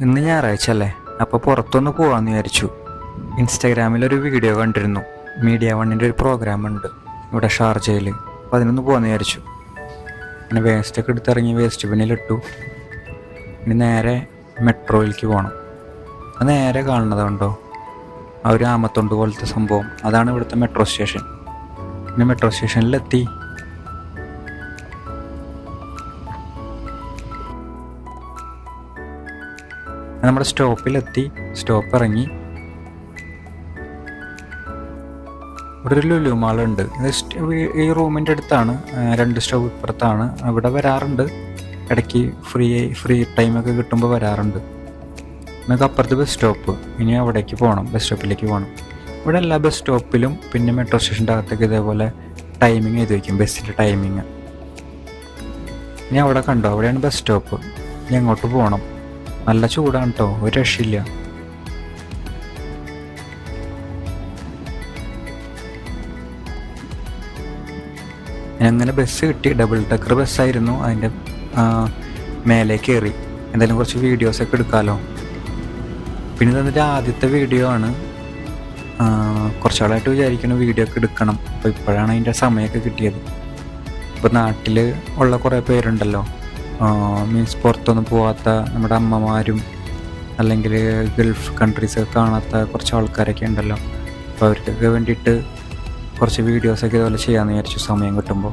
ഇന്ന് ഞായറാഴ്ച അല്ലേ? അപ്പോൾ പുറത്തൊന്ന് പോവാന്ന് വിചാരിച്ചു. ഇൻസ്റ്റാഗ്രാമിൽ ഒരു വീഡിയോ കണ്ടിരുന്നു മീഡിയ വണ്ണിന്റെ ഒരു പ്രോഗ്രാം ഉണ്ട്. ഇവിടെ ഷാർജയിൽ അപ്പോൾ അതിനൊന്ന് പോകാമെന്ന് വിചാരിച്ചു. പിന്നെ വേസ്റ്റൊക്കെ എടുത്തിറങ്ങി വേസ്റ്റ് ബിന്നിലിട്ടു ഇനി നേരെ മെട്രോയിലേക്ക് പോകണം അത് നേരെ കാണുന്നതുണ്ടോ? ആ ഒരു ആമത്തൊണ്ട് പോലത്തെ സംഭവം. അതാണ് ഇവിടുത്തെ മെട്രോ സ്റ്റേഷൻ പിന്നെ മെട്രോ സ്റ്റേഷനിലെത്തി നമ്മുടെ സ്റ്റോപ്പിലെത്തി സ്റ്റോപ്പ് ഇറങ്ങി ഇവിടെ ഒരു ലുലു മാളുണ്ട്. ഈ- റൂമിന്റെ അടുത്താണ്. രണ്ട് സ്റ്റോപ്പ് ഇപ്പുറത്താണ്. ഇവിടെ വരാറുണ്ട്. ഇടയ്ക്ക് ഫ്രീ ഫ്രീ ടൈമൊക്കെ കിട്ടുമ്പോൾ വരാറുണ്ട്. നമുക്ക് അപ്പുറത്ത് ബസ് സ്റ്റോപ്പ്. ഇനി അവിടേക്ക് പോകണം. ബസ് സ്റ്റോപ്പിലേക്ക് പോകണം. ഇവിടെ എല്ലാ ബസ് സ്റ്റോപ്പിലും പിന്നെ മെട്രോ സ്റ്റേഷന്റെ അകത്തേക്ക് ഇതേപോലെ ടൈമിങ് എഴുതി വയ്ക്കും. ബസ്സിന്റെ ടൈമിങ് ഇനി അവിടെ കണ്ടോ? അവിടെയാണ് ബസ് സ്റ്റോപ്പ്. ഇനി അങ്ങോട്ട് പോകണം. നല്ല ചൂടാണ് കേട്ടോ ഒരു രക്ഷയില്ല. അങ്ങനെ ബസ് കിട്ടി. ഡബിൾ ടക്കർ ബസ്സായിരുന്നു അതിന്റെ മേലെ കയറി എന്തായാലും കുറച്ച് വീഡിയോസൊക്കെ എടുക്കാമല്ലോ പിന്നെ തന്നിട്ട് ആദ്യത്തെ വീഡിയോ ആണ്. കുറച്ചാളായിട്ട് വിചാരിക്കണം വീഡിയോ ഒക്കെ എടുക്കണം. അപ്പോൾ ഇപ്പോഴാണ് അതിന്റെ സമയമൊക്കെ കിട്ടിയത്. ഇപ്പോൾ നാട്ടിൽ ഉള്ള കുറേ പേരുണ്ടല്ലോ. മീൻസ് പുറത്തൊന്നും പോകാത്ത നമ്മുടെ അമ്മമാരും അല്ലെങ്കിൽ ഗൾഫ് കൺട്രീസ് കാണാത്ത കുറച്ച് ആൾക്കാരൊക്കെ ഉണ്ടല്ലോ. അപ്പോൾ അവർക്കൊക്കെ വേണ്ടിയിട്ട് കുറച്ച് വീഡിയോസൊക്കെ ഇതുപോലെ ചെയ്യാമെന്ന് വിചാരിച്ചു സമയം കിട്ടുമ്പോൾ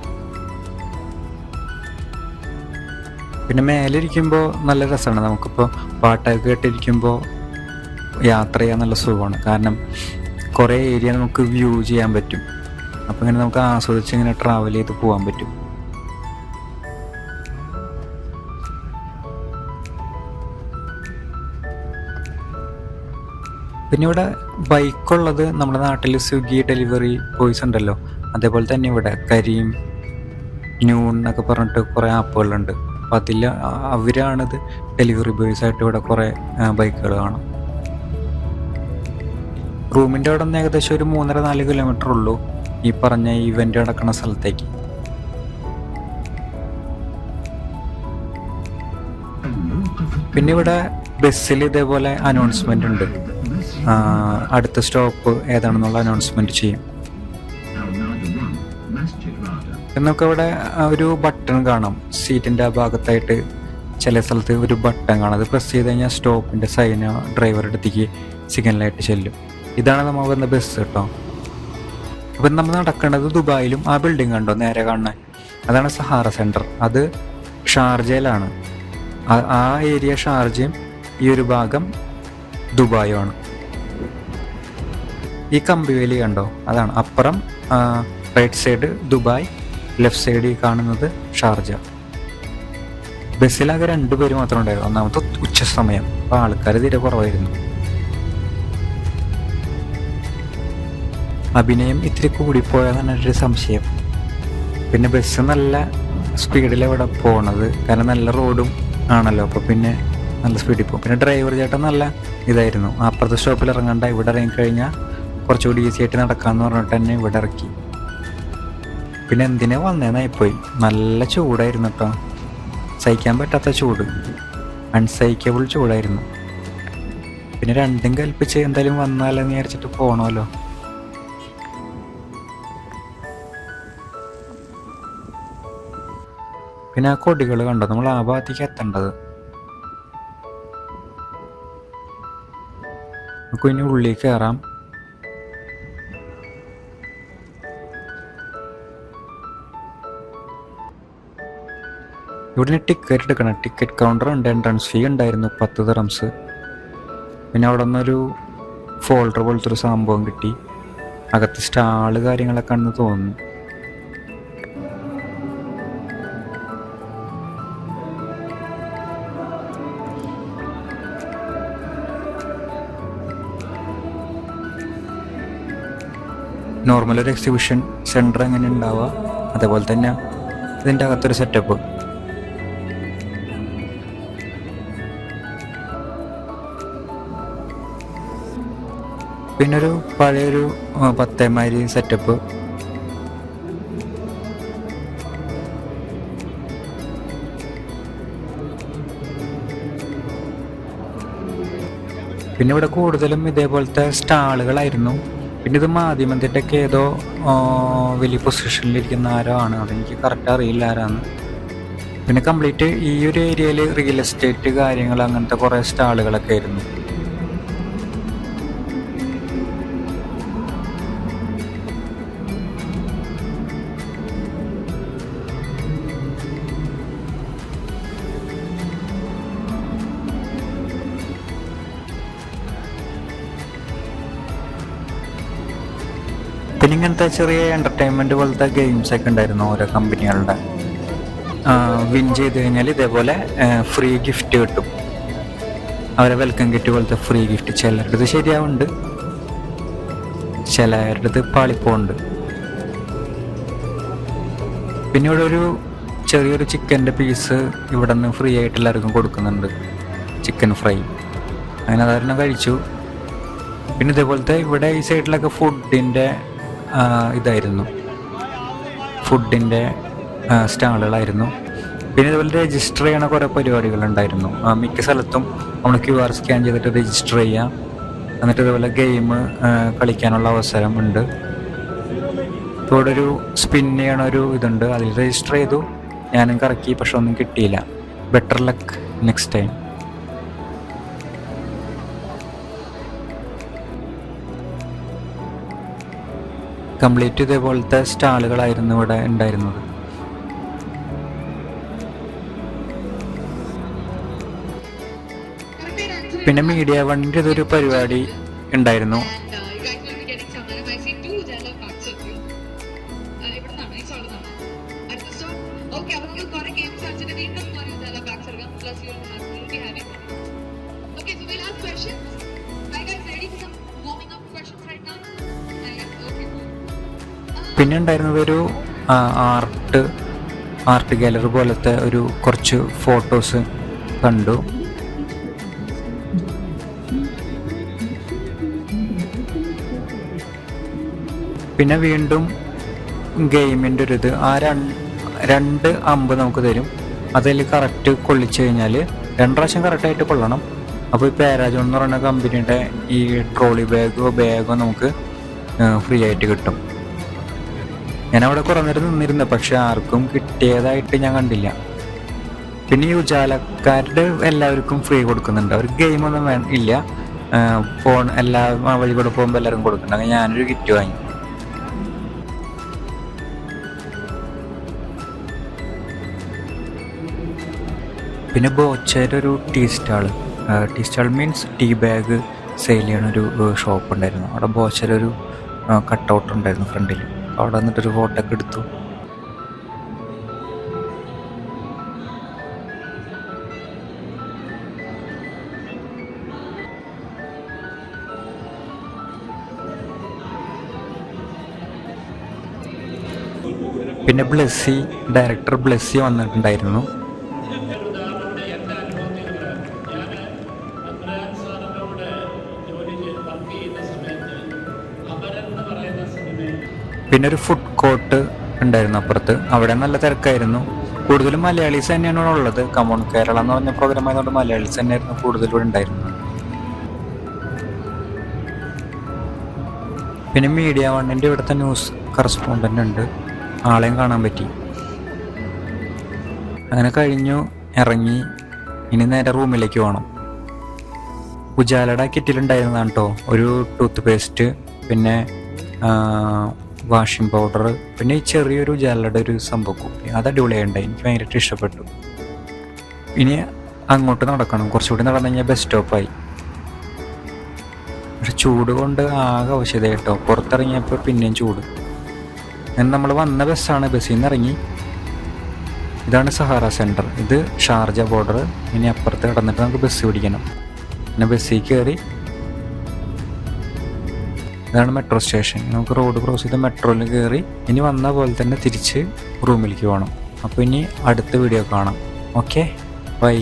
പിന്നെ മേലെ ഇരിക്കുമ്പോൾ നല്ല രസമാണ്. നമുക്കിപ്പോൾ പാട്ടൊക്കെ കേട്ടിരിക്കുമ്പോൾ യാത്ര ചെയ്യാൻ നല്ല സുഖമാണ്. കാരണം കുറേ ഏരിയ നമുക്ക് വ്യൂ ചെയ്യാൻ പറ്റും. അപ്പോൾ ഇങ്ങനെ നമുക്ക് ആസ്വദിച്ച് ഇങ്ങനെ ട്രാവൽ ചെയ്ത് പോകാൻ പറ്റും. പിന്നെ ഇവിടെ ബൈക്കുള്ളത് നമ്മുടെ നാട്ടിൽ സ്വിഗ്ഗി ഡെലിവറി ബോയ്സ് ഉണ്ടല്ലോ. അതേപോലെ തന്നെ ഇവിടെ കരീം ന്യൂൺ എന്നൊക്കെ പറഞ്ഞിട്ട് കുറേ ആപ്പുകളുണ്ട്. അപ്പോൾ അതിൽ അവരാണിത് ഡെലിവറി ബോയ്സ് ആയിട്ട് ഇവിടെ കുറേ ബൈക്കുകൾ കാണും. റൂമിന്റെ അവിടെ നിന്ന് ഏകദേശം ഒരു മൂന്നര നാല് കിലോമീറ്റർ ഉള്ളൂ ഈ പറഞ്ഞ ഇവന്റ് നടക്കുന്ന സ്ഥലത്തേക്ക്. പിന്നെ ഇവിടെ ബസ്സിൽ ഇതേപോലെ അനൗൺസ്മെന്റ് ഉണ്ട്. അടുത്ത സ്റ്റോപ്പ് ഏതാണെന്നുള്ള അനൗൺസ്മെന്റ് ചെയ്യും. എന്നൊക്കെ ഇവിടെ ഒരു ബട്ടൺ കാണാം. സീറ്റിന്റെ ആ ഭാഗത്തായിട്ട് ചില സ്ഥലത്ത് ഒരു ബട്ടൺ കാണാം. അത് പ്രസ് ചെയ്ത് കഴിഞ്ഞാൽ സ്റ്റോപ്പിന്റെ സൈന് ഡ്രൈവറുടെ അടുത്തേക്ക് സിഗ്നലായിട്ട് ചെല്ലും. ഇതാണ് നമ്മൾ വന്ന ബസ് കേട്ടോ. അപ്പം നമ്മൾ നടക്കേണ്ടത് ദുബായിലും ആ ബിൽഡിംഗ് കണ്ടോ? നേരെ കാണാൻ അതാണ് സഹാറ സെന്റർ അത് ഷാർജയിലാണ്. ആ ഏരിയ ഷാർജയും ഈ ഒരു ഭാഗം ദുബായുമാണ് ഈ കമ്പിവേലി കണ്ടോ? അതാണ് അപ്പുറം റൈറ്റ് സൈഡ് ദുബായ് ലെഫ്റ്റ് സൈഡിൽ കാണുന്നത് ഷാർജ. ബസ്സിലാകെ രണ്ടുപേര് മാത്രമേ ഉണ്ടായിരുന്നു. ഒന്നാമത്തെ ഉച്ച സമയം അപ്പോൾ ആൾക്കാർ തീരെ കുറവായിരുന്നു. അഭിനയം ഇത്തിരി കൂടിപ്പോയതാണ് എന്റെ ഒരു സംശയം. പിന്നെ ബസ് നല്ല സ്പീഡിൽ ഇവിടെ പോണത്. കാരണം നല്ല റോഡും ആണല്ലോ. അപ്പോൾ പിന്നെ നല്ല സ്പീഡിൽ പോകും. പിന്നെ ഡ്രൈവർ ചേട്ടൻ നല്ല ഇതായിരുന്നു. അപ്പുറത്തെ സ്റ്റോപ്പിൽ ഇറങ്ങണ്ട. ഇവിടെ ഇറങ്ങിക്കഴിഞ്ഞാൽ കുറച്ചുകൂടി ഈസി ആയിട്ട് നടക്കാമെന്ന് പറഞ്ഞിട്ട് തന്നെ ഇവിടെ ഇറക്കി. പിന്നെ എന്തിനാ വന്നേന്നായിപ്പോയി നല്ല ചൂടായിരുന്നു കേട്ടോ സഹിക്കാൻ പറ്റാത്ത ചൂട്. അൺസഹിക്കബിൾ ചൂടായിരുന്നു. പിന്നെ രണ്ടും കൽപ്പിച്ച് എന്തായാലും വന്നാലെന്ന് വിചാരിച്ചിട്ട് പോകണമല്ലോ പിന്നെ ആ കൊടികൾ കണ്ടോ? നമ്മൾ ആ ഭാഗത്തേക്ക് എത്തേണ്ടത്. നമുക്ക് ഇനി ഉള്ളിൽ കയറാം ഇവിടെ ടിക്കറ്റ് എടുക്കണം. ടിക്കറ്റ് കൗണ്ടർ ഉണ്ട് എൻട്രൻസ് ഫീ ഉണ്ടായിരുന്നു പത്ത് ദിറംസ് പിന്നെ അവിടെ നിന്നൊരു ഫോൾഡർ പോലത്തെ ഒരു സംഭവം കിട്ടി. അകത്ത് സ്റ്റാൾ കാര്യങ്ങളൊക്കെ ആണെന്ന് തോന്നുന്നു. നോർമൽ ഒരു എക്സിബിഷൻ സെന്റർ എങ്ങനെ ഉണ്ടാവുക? അതേപോലെ തന്നെ ഇതിന്റെ അകത്തൊരു സെറ്റപ്പ് പിന്നെ ഒരു പഴയൊരു പത്തേമാരി സെറ്റപ്പ് പിന്നെ ഇവിടെ കൂടുതലും ഇതേപോലത്തെ സ്റ്റാളുകളായിരുന്നു. പിന്നെ ഇത് മാധ്യമത്തിന്റെ ഒക്കെ ഏതോ വലിയ പൊസിഷനിലിരിക്കുന്ന ആരോ ആണ്. അതെനിക്ക് കറക്റ്റ് അറിയില്ല ആരാന്ന്. പിന്നെ കംപ്ലീറ്റ് ഈ ഒരു ഏരിയയിൽ റിയൽ എസ്റ്റേറ്റ് കാര്യങ്ങൾ അങ്ങനത്തെ കുറേ സ്റ്റാളുകളൊക്കെ ആയിരുന്നു. പിന്നെ ഇങ്ങനത്തെ ചെറിയ എന്റർടൈൻമെന്റ് പോലത്തെ ഗെയിംസൊക്കെ ഉണ്ടായിരുന്നു ഓരോ കമ്പനികളുടെ. വിൻ ചെയ്ത് കഴിഞ്ഞാൽ ഇതേപോലെ ഫ്രീ ഗിഫ്റ്റ് കിട്ടും. അവരെ വെൽക്കം കിറ്റ് പോലത്തെ ഫ്രീ ഗിഫ്റ്റ് ചിലരുടെ ഇത് ശരിയാവുന്നുണ്ട് ചിലരുടെ ഇത് പാളിപ്പോണ്ട് പിന്നെ ഇവിടെ ഒരു ചെറിയൊരു ചിക്കന്റെ പീസ് ഇവിടെ നിന്ന് ഫ്രീ ആയിട്ട് എല്ലാവർക്കും കൊടുക്കുന്നുണ്ട്. ചിക്കൻ ഫ്രൈ അങ്ങനെ അതൊരെണ്ണം കഴിച്ചു. പിന്നെ ഇതേപോലത്തെ ഇവിടെ ഈ സൈഡിലൊക്കെ ഫുഡിന്റെ ഇതായിരുന്നു. ഫുഡിന്റെ സ്റ്റാളുകളായിരുന്നു. പിന്നെ ഇതുപോലെ രജിസ്റ്റർ ചെയ്യണ കുറേ പരിപാടികളുണ്ടായിരുന്നു. മിക്ക സ്ഥലത്തും നമ്മൾ ക്യു ആർ സ്കാൻ ചെയ്തിട്ട് രജിസ്റ്റർ ചെയ്യാം. എന്നിട്ട് ഇതുപോലെ ഗെയിം കളിക്കാനുള്ള അവസരമുണ്ട് ഇവിടെ ഒരു സ്പിൻ ചെയ്യണ ഒരു ഇതുണ്ട്. അതിൽ രജിസ്റ്റർ ചെയ്തു. ഞാനും കറക്കി പക്ഷെ ഒന്നും കിട്ടിയില്ല. Better luck next time complete ഇതേപോലത്തെ സ്റ്റാളുകളായിരുന്നു ഇവിടെ ഉണ്ടായിരുന്നത്. പിന്നെ മീഡിയ വണ്ണിന്റെ ഇതൊരു പരിപാടി ഉണ്ടായിരുന്നു. പിന്നെ ഉണ്ടായിരുന്നത് ഒരു ആർട്ട് ആർട്ട് ഗാലറി പോലത്തെ ഒരു കുറച്ച് ഫോട്ടോസ് കണ്ടു. പിന്നെ വീണ്ടും ഗെയിമിന്റെ ഒരു ഇത്. ആ രണ്ട് അമ്പ് നമുക്ക് തരും. അതിൽ കറക്റ്റ് കൊള്ളിച്ചു കഴിഞ്ഞാൽ രണ്ട് പ്രാവശ്യം കറക്റ്റായിട്ട് കൊള്ളണം. അപ്പോൾ ഈ പാരാജോൺ എന്ന് പറയുന്ന കമ്പനിയുടെ ഈ ട്രോളി ബാഗോ ബാഗോ നമുക്ക് ഫ്രീ ആയിട്ട് കിട്ടും. ഞാൻ അവിടെ കുറേ നേരം നിന്നിരുന്നു പക്ഷെ ആർക്കും കിട്ടിയതായിട്ട് ഞാൻ കണ്ടില്ല. പിന്നെ ഈ ഉജാലക്കാരുടെ എല്ലാവർക്കും ഫ്രീ കൊടുക്കുന്നുണ്ട്. അവർക്ക് ഗെയിമൊന്നും വേ ഇല്ല. ഫോൺ എല്ലാ വഴി കൂടെ പോകുമ്പോൾ എല്ലാവരും കൊടുക്കുന്നുണ്ട്. അങ്ങനെ ഞാനൊരു കിറ്റ് വാങ്ങി. പിന്നെ ബോച്ചയുടെ ഒരു tea stall tea stall means tea bag sale ചെയ്യണ ഒരു ഷോപ്പ് ഉണ്ടായിരുന്നു. അവിടെ ബോച്ചയുടെ ഒരു കട്ടൗട്ട് ഉണ്ടായിരുന്നു ഫ്രണ്ടിൽ അവിടെ വന്നിട്ടൊരു ഫോട്ടോ ഒക്കെ എടുത്തു. പിന്നെ ബ്ലെസ്സി ഡയറക്ടർ ബ്ലെസ്സി വന്നിട്ടുണ്ടായിരുന്നു. പിന്നെ ഒരു ഫുഡ് കോർട്ട് ഉണ്ടായിരുന്നു അപ്പുറത്ത്. അവിടെ നല്ല തിരക്കായിരുന്നു. കൂടുതലും മലയാളീസ് തന്നെയാണ് ഇവിടെ ഉള്ളത്. കമോൺ കേരള എന്ന് പറഞ്ഞ പ്രോഗ്രാം ആയതുകൊണ്ട് മലയാളീസ് തന്നെയായിരുന്നു കൂടുതലും ഇവിടെ ഉണ്ടായിരുന്നത്. പിന്നെ മീഡിയ വണ്ണിന്റെ ഇവിടുത്തെ ന്യൂസ് കറസ്പോണ്ടന്റ് ഉണ്ട്. ആളെയും കാണാൻ പറ്റി. അങ്ങനെ കഴിഞ്ഞു ഇറങ്ങി. ഇനി നേരെ റൂമിലേക്ക് പോകണം ഉജാലയുടെ കിറ്റിലുണ്ടായിരുന്നതാണ് കേട്ടോ ഒരു ടൂത്ത് പേസ്റ്റ് പിന്നെ വാഷിംഗ് പൗഡർ പിന്നെ ഈ ചെറിയൊരു ജല്ലട ഒരു സംഭവം കുപ്പി അത് അടിപൊളിയായിട്ടുണ്ട്. എനിക്ക് ഭയങ്കരമായിട്ട് ഇഷ്ടപ്പെട്ടു. ഇനി അങ്ങോട്ട് നടക്കണം. കുറച്ചുകൂടി നടന്നു കഴിഞ്ഞാൽ ബസ് സ്റ്റോപ്പായി പക്ഷെ ചൂട് കൊണ്ട് ആകെ ആവശ്യത കേട്ടോ. പുറത്തിറങ്ങിയപ്പോൾ പിന്നെയും ചൂട്. അങ്ങനെ നമ്മൾ വന്ന ബസ്സാണ് ബസ്സിൽ നിന്ന് ഇറങ്ങി. ഇതാണ് സഹാറ സെന്റർ ഇത് ഷാർജ ബോർഡർ ഇനി അപ്പുറത്ത് കിടന്നിട്ട് നമുക്ക് ബസ് പിടിക്കണം. പിന്നെ ബസ്സിൽ കയറി ഇതാണ് മെട്രോ സ്റ്റേഷൻ നമുക്ക് റോഡ് ക്രോസ് ചെയ്ത് മെട്രോയിൽ കയറി ഇനി വന്ന പോലെ തന്നെ തിരിച്ച് റൂമിലേക്ക് പോകണം അപ്പോൾ ഇനി അടുത്ത വീഡിയോ കാണാം. Okay bye